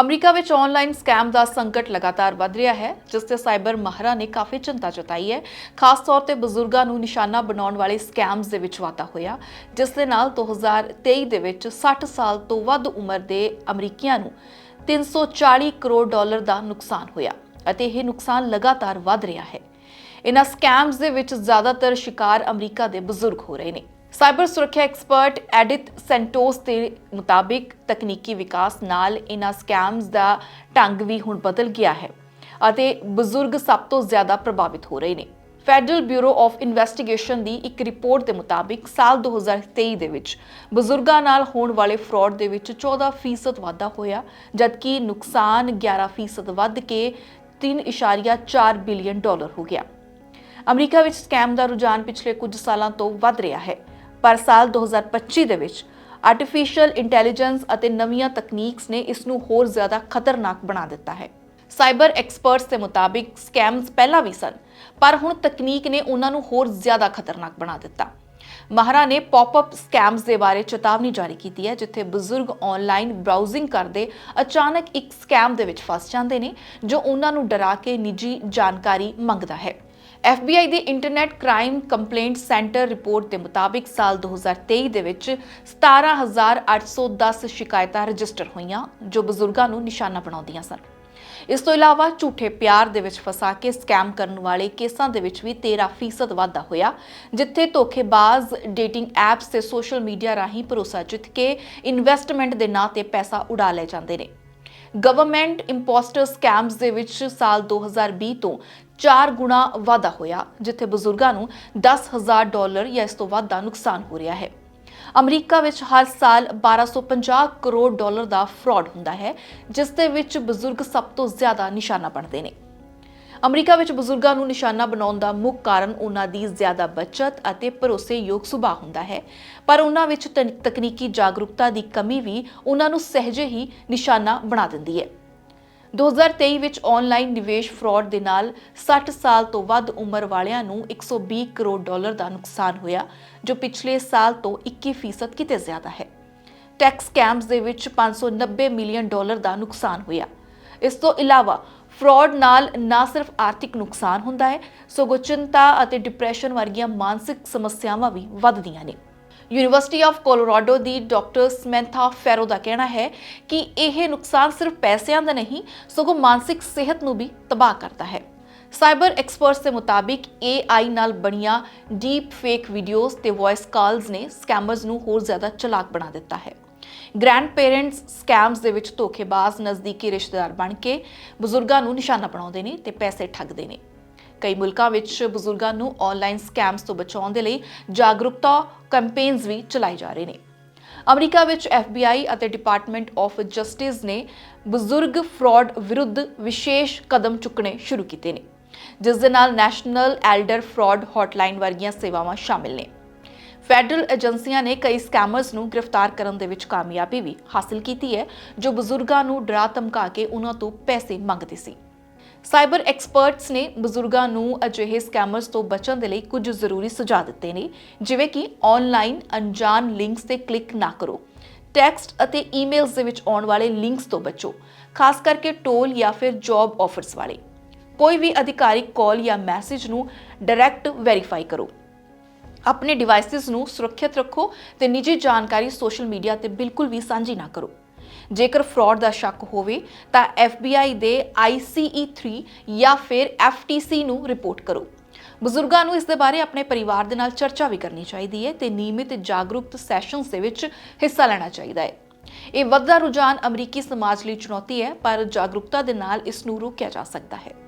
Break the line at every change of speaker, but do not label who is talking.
America ਵਿੱਚ online scam ਦਾ ਸੰਕਟ ਲਗਾਤਾਰ ਵੱਧ ਰਿਹਾ ਹੈ, ਜਿਸ ਤੇ ਸਾਈਬਰ ਮਾਹਰਾਂ ਨੇ ਕਾਫੀ ਚਿੰਤਾ ਜਤਾਈ ਹੈ। ਖਾਸ ਤੌਰ ਤੇ ਬਜ਼ੁਰਗਾਂ ਨੂੰ ਨਿਸ਼ਾਨਾ ਬਣਾਉਣ ਵਾਲੇ ਸਕੈਮਸ ਦੇ ਵਿੱਚ ਵਾਧਾ ਹੋਇਆ, ਜਿਸ ਦੇ ਨਾਲ 2023 ਦੇ ਵਿੱਚ 60 ਸਾਲ ਤੋਂ ਵੱਧ ਉਮਰ ਦੇ ਅਮਰੀਕੀਆਂ ਨੂੰ 340 ਕਰੋੜ ਡਾਲਰ ਦਾ ਨੁਕਸਾਨ ਹੋਇਆ ਅਤੇ ਇਹ ਨੁਕਸਾਨ ਲਗਾਤਾਰ ਵੱਧ ਰਿਹਾ ਹੈ। ਇਨ੍ਹਾਂ ਸਕੈਮਸ ਦੇ ਵਿੱਚ ਜ਼ਿਆਦਾਤਰ ਸ਼ਿਕਾਰ ਅਮਰੀਕਾ ਦੇ ਬਜ਼ੁਰਗ ਹੋ ਰਹੇ ਨੇ। ਸਾਈਬਰ ਸੁਰੱਖਿਆ ਐਕਸਪਰਟ ਐਡਿਥ ਸੈਂਟੋਸ ਦੇ ਮੁਤਾਬਿਕ ਤਕਨੀਕੀ ਵਿਕਾਸ ਨਾਲ ਇਹਨਾਂ ਸਕੈਮਸ ਦਾ ਢੰਗ ਵੀ ਹੁਣ ਬਦਲ ਗਿਆ ਹੈ ਅਤੇ ਬਜ਼ੁਰਗ ਸਭ ਤੋਂ ਜ਼ਿਆਦਾ ਪ੍ਰਭਾਵਿਤ ਹੋ ਰਹੇ ਨੇ। ਫੈਡਰਲ ਬਿਊਰੋ ਆਫ ਇਨਵੈਸਟੀਗੇਸ਼ਨ ਦੀ ਇੱਕ ਰਿਪੋਰਟ ਦੇ ਮੁਤਾਬਿਕ ਸਾਲ 2023 ਦੇ ਵਿੱਚ ਬਜ਼ੁਰਗਾਂ ਨਾਲ ਹੋਣ ਵਾਲੇ ਫਰਾਡ ਦੇ ਵਿੱਚ 14% ਵਾਧਾ ਹੋਇਆ, ਜਦਕਿ ਨੁਕਸਾਨ 11% ਵੱਧ ਕੇ 3.4 ਬਿਲੀਅਨ ਡਾਲਰ ਹੋ ਗਿਆ। ਅਮਰੀਕਾ ਵਿੱਚ ਸਕੈਮ ਦਾ ਰੁਝਾਨ ਪਿਛਲੇ ਕੁਝ ਸਾਲਾਂ ਤੋਂ ਵੱਧ ਰਿਹਾ ਹੈ। ਪਰ ਸਾਲ 2025 ਦੇ ਵਿੱਚ ਆਰਟੀਫੀਸ਼ੀਅਲ ਇੰਟੈਲੀਜੈਂਸ ਅਤੇ ਨਵੀਆਂ ਤਕਨੀਕਸ ਨੇ ਇਸ ਨੂੰ ਹੋਰ ਜ਼ਿਆਦਾ ਖਤਰਨਾਕ ਬਣਾ ਦਿੱਤਾ ਹੈ। ਸਾਈਬਰ ਐਕਸਪਰਟਸ ਦੇ ਮੁਤਾਬਿਕ ਸਕੈਮਸ ਪਹਿਲਾਂ ਵੀ ਸਨ, ਪਰ ਹੁਣ ਤਕਨੀਕ ਨੇ ਉਹਨਾਂ ਨੂੰ ਹੋਰ ਜ਼ਿਆਦਾ ਖਤਰਨਾਕ ਬਣਾ ਦਿੱਤਾ। ਮਹਾਰਾ ਨੇ ਪੌਪ-ਅਪ ਸਕੈਮਸ ਦੇ ਬਾਰੇ ਚੇਤਾਵਨੀ ਜਾਰੀ ਕੀਤੀ ਹੈ, ਜਿੱਥੇ ਬਜ਼ੁਰਗ ਆਨਲਾਈਨ ਬਰਾਊਜ਼ਿੰਗ ਕਰਦੇ ਅਚਾਨਕ ਇੱਕ ਸਕੈਮ ਦੇ ਵਿੱਚ ਫਸ ਜਾਂਦੇ ਨੇ, ਜੋ ਉਹਨਾਂ ਨੂੰ ਡਰਾ ਕੇ ਨਿੱਜੀ ਜਾਣਕਾਰੀ ਮੰਗਦਾ ਹੈ। FBI ਦੀ internet crime complaint centre report ਦੇ ਮੁਤਾਬਿਕ ਸਾਲ 2023 ਦੇ ਵਿੱਚ 17810 ਸ਼ਿਕਾਇਤਾਂ ਰਜਿਸਟਰ ਹੋਈਆਂ, ਜੋ ਬਜ਼ੁਰਗਾਂ ਨੂੰ ਨਿਸ਼ਾਨਾ ਬਣਾਉਂਦੀਆਂ ਸਨ। ਇਸ ਤੋਂ ਇਲਾਵਾ ਝੂਠੇ ਪਿਆਰ ਦੇ ਵਿੱਚ ਫਸਾ ਕੇ ਸਕੈਮ ਕਰਨ ਵਾਲੇ ਕੇਸਾਂ ਦੇ ਵਿੱਚ ਵੀ 13% ਵਾਧਾ ਹੋਇਆ, ਜਿੱਥੇ ਧੋਖੇਬਾਜ਼ ਡੇਟਿੰਗ ਐਪਸ ਤੇ ਸੋਸ਼ਲ ਮੀਡੀਆ ਰਾਹੀਂ ਭਰੋਸਾ ਜਿੱਤ ਕੇ ਇਨਵੈਸਟਮੈਂਟ ਦੇ ਨਾਂ ਤੇ ਪੈਸਾ ਉਡਾ ਲਏ ਜਾਂਦੇ ਨੇ। ਗਵਰਨਮੈਂਟ ਇੰਪੋਸਟਰ ਸਕੈਮਸ ਦੇ ਵਿੱਚ ਸਾਲ 2020 ਤੋਂ 4 ਗੁਣਾ ਵਾਧਾ ਹੋਇਆ, ਜਿੱਥੇ ਬਜ਼ੁਰਗਾਂ ਨੂੰ 10000 ਡਾਲਰ ਜਾਂ ਇਸ ਤੋਂ ਵੱਧ ਦਾ ਨੁਕਸਾਨ ਹੋ ਰਿਹਾ ਹੈ। ਅਮਰੀਕਾ ਵਿੱਚ ਹਰ ਸਾਲ 1250 ਕਰੋੜ ਡਾਲਰ ਦਾ ਫਰਾਡ ਹੁੰਦਾ ਹੈ, ਜਿਸ ਦੇ ਵਿੱਚ ਬਜ਼ੁਰਗ ਸਭ ਤੋਂ ਜ਼ਿਆਦਾ ਨਿਸ਼ਾਨਾ ਬਣਦੇ ਨੇ। ਅਮਰੀਕਾ ਵਿੱਚ ਬਜ਼ੁਰਗਾਂ ਨੂੰ ਨਿਸ਼ਾਨਾ ਬਣਾਉਣ ਦਾ ਮੁੱਖ ਕਾਰਨ ਉਹਨਾਂ ਦੀ ਜ਼ਿਆਦਾ ਬਚਤ ਅਤੇ ਭਰੋਸੇਯੋਗ ਸੁਭਾਅ ਹੁੰਦਾ ਹੈ। ਪਰ ਉਹਨਾਂ ਵਿੱਚ ਤਨ- ਤਕਨੀਕੀ ਜਾਗਰੂਕਤਾ ਦੀ ਕਮੀ ਵੀ ਉਹਨਾਂ ਨੂੰ ਸਹਿਜੇ ਹੀ ਨਿਸ਼ਾਨਾ ਬਣਾ ਦਿੰਦੀ ਹੈ। 2023 ਵਿੱਚ ਆਨਲਾਈਨ ਨਿਵੇਸ਼ ਫਰਾਡ ਦੇ ਨਾਲ 60 ਸਾਲ ਤੋਂ ਵੱਧ ਉਮਰ ਵਾਲਿਆਂ ਨੂੰ 120 ਕਰੋੜ ਡਾਲਰ ਦਾ ਨੁਕਸਾਨ ਹੋਇਆ, ਜੋ ਪਿਛਲੇ ਸਾਲ ਤੋਂ 21% ਕਿਤੇ ਜ਼ਿਆਦਾ ਹੈ। ਟੈਕਸ ਸਕੈਮਸ ਦੇ ਵਿੱਚ 590 ਮਿਲੀਅਨ ਡਾਲਰ ਦਾ ਨੁਕਸਾਨ ਹੋਇਆ। ਇਸ ਤੋਂ ਇਲਾਵਾ ਫਰਾਡ ਨਾਲ ਨਾ ਸਿਰਫ ਆਰਥਿਕ ਨੁਕਸਾਨ ਹੁੰਦਾ ਹੈ, ਸਗੋਂ ਚਿੰਤਾ ਅਤੇ ਡਿਪਰੈਸ਼ਨ ਵਰਗੀਆਂ ਮਾਨਸਿਕ ਸਮੱਸਿਆਵਾਂ ਵੀ ਵੱਧਦੀਆਂ ਨੇ। ਯੂਨੀਵਰਸਿਟੀ ਆਫ ਕੋਲੋਰਾਡੋ ਦੀ ਡਾਕਟਰ ਸਮੈਂਥਾ ਫੈਰੋ ਦਾ ਕਹਿਣਾ ਹੈ ਕਿ ਇਹ ਨੁਕਸਾਨ ਸਿਰਫ ਪੈਸਿਆਂ ਦਾ ਨਹੀਂ, ਸਗੋਂ ਮਾਨਸਿਕ ਸਿਹਤ ਨੂੰ ਵੀ ਤਬਾਹ ਕਰਦਾ ਹੈ। ਸਾਈਬਰ ਐਕਸਪਰਟਸ ਦੇ ਮੁਤਾਬਿਕ AI ਨਾਲ ਬਣੀਆਂ ਡੀਪ ਫੇਕ ਵੀਡੀਓਜ਼ ਤੇ ਵੌਇਸ ਕਾਲਸ ਨੇ ਸਕੈਮਰਸ ਨੂੰ ਹੋਰ ਜ਼ਿਆਦਾ ਚਲਾਕ ਬਣਾ ਦਿੱਤਾ ਹੈ। ਗ੍ਰੈਂਡ ਪੇਰੈਂਟਸ ਸਕੈਮਸ ਦੇ ਵਿੱਚ ਧੋਖੇਬਾਜ਼ ਨਜ਼ਦੀਕੀ ਰਿਸ਼ਤੇਦਾਰ ਬਣ ਕੇ ਬਜ਼ੁਰਗਾਂ ਨੂੰ ਨਿਸ਼ਾਨਾ ਬਣਾਉਂਦੇ ਨੇ ਤੇ ਪੈਸੇ ਠੱਗਦੇ ਨੇ। ਕਈ ਮੁਲਕਾਂ ਵਿੱਚ ਬਜ਼ੁਰਗਾਂ ਨੂੰ ਆਨਲਾਈਨ ਸਕੈਮਸ ਤੋਂ ਬਚਾਉਣ ਦੇ ਲਈ ਜਾਗਰੂਕਤਾ ਕੈਂਪੇਨਸ ਵੀ ਚਲਾਏ ਜਾ ਰਹੇ ਨੇ। ਅਮਰੀਕਾ ਵਿੱਚ FBI ਅਤੇ ਡਿਪਾਰਟਮੈਂਟ ਆਫ ਜਸਟਿਸ ਨੇ ਬਜ਼ੁਰਗ ਫਰਾਡ ਵਿਰੁੱਧ ਵਿਸ਼ੇਸ਼ ਕਦਮ ਚੁੱਕਣੇ ਸ਼ੁਰੂ ਕੀਤੇ ਨੇ, ਜਿਸ ਦੇ ਨਾਲ ਨੈਸ਼ਨਲ ਐਲਡਰ ਫਰਾਡ ਹੌਟਲਾਈਨ ਵਰਗੀਆਂ ਸੇਵਾਵਾਂ ਸ਼ਾਮਿਲ ਨੇ। ਫੈਡਰਲ ਏਜੰਸੀਆਂ ਨੇ ਕਈ ਸਕੈਮਰਸ ਨੂੰ ਗ੍ਰਿਫਤਾਰ ਕਰਨ ਦੇ ਵਿੱਚ ਕਾਮਯਾਬੀ ਵੀ ਹਾਸਲ ਕੀਤੀ ਹੈ, ਜੋ ਬਜ਼ੁਰਗਾਂ ਨੂੰ ਡਰਾ ਧਮਕਾ ਕੇ ਉਹਨਾਂ ਤੋਂ ਪੈਸੇ ਮੰਗਦੇ ਸੀ। ਸਾਈਬਰ ਐਕਸਪਰਟਸ ਨੇ ਬਜ਼ੁਰਗਾਂ ਨੂੰ ਅਜਿਹੇ ਸਕੈਮਰਸ ਤੋਂ ਬਚਣ ਦੇ ਲਈ ਕੁਝ ਜ਼ਰੂਰੀ ਸੁਝਾਅ ਦਿੱਤੇ ਨੇ, ਜਿਵੇਂ ਕਿ ਆਨਲਾਈਨ ਅਣਜਾਣ ਲਿੰਕਸ ਤੇ ਕਲਿੱਕ ਨਾ ਕਰੋ। ਟੈਕਸਟ ਅਤੇ ਈਮੇਲਸ ਦੇ ਵਿੱਚ ਆਉਣ ਵਾਲੇ ਲਿੰਕਸ ਤੋਂ ਬਚੋ, ਖਾਸ ਕਰਕੇ ਟੋਲ ਜਾਂ ਫਿਰ ਜੌਬ ਆਫਰਸ ਵਾਲੇ। ਕੋਈ ਵੀ ਅਧਿਕਾਰਿਕ ਕਾਲ ਜਾਂ ਮੈਸੇਜ ਨੂੰ ਡਾਇਰੈਕਟ ਵੈਰੀਫਾਈ ਕਰੋ। ਆਪਣੇ ਡਿਵਾਈਸਿਸ ਨੂੰ ਸੁਰੱਖਿਅਤ ਰੱਖੋ ਤੇ ਨਿੱਜੀ ਜਾਣਕਾਰੀ ਸੋਸ਼ਲ ਮੀਡੀਆ ਤੇ ਬਿਲਕੁਲ ਵੀ ਸਾਂਝੀ ਨਾ ਕਰੋ। ਜੇਕਰ ਫਰਾਡ ਦਾ ਸ਼ੱਕ ਹੋਵੇ, ਤਾਂ FBI ਦੇ ICE3 ਜਾਂ ਫਿਰ FTC ਨੂੰ ਰਿਪੋਰਟ ਕਰੋ। ਬਜ਼ੁਰਗਾਂ ਨੂੰ ਇਸ ਦੇ ਬਾਰੇ ਆਪਣੇ ਪਰਿਵਾਰ ਦੇ ਨਾਲ ਚਰਚਾ ਵੀ ਕਰਨੀ ਚਾਹੀਦੀ ਹੈ ਤੇ ਨਿਯਮਿਤ ਜਾਗਰੂਕਤ ਸੈਸ਼ਨਸ ਦੇ ਵਿੱਚ ਹਿੱਸਾ ਲੈਣਾ ਚਾਹੀਦਾ ਹੈ। ਇਹ ਵੱਧਦਾ ਰੁਝਾਨ ਅਮਰੀਕੀ ਸਮਾਜ ਲਈ ਚੁਣੌਤੀ ਹੈ, ਪਰ ਜਾਗਰੂਕਤਾ ਦੇ ਨਾਲ ਇਸ ਨੂੰ ਰੋਕਿਆ ਜਾ ਸਕਦਾ ਹੈ।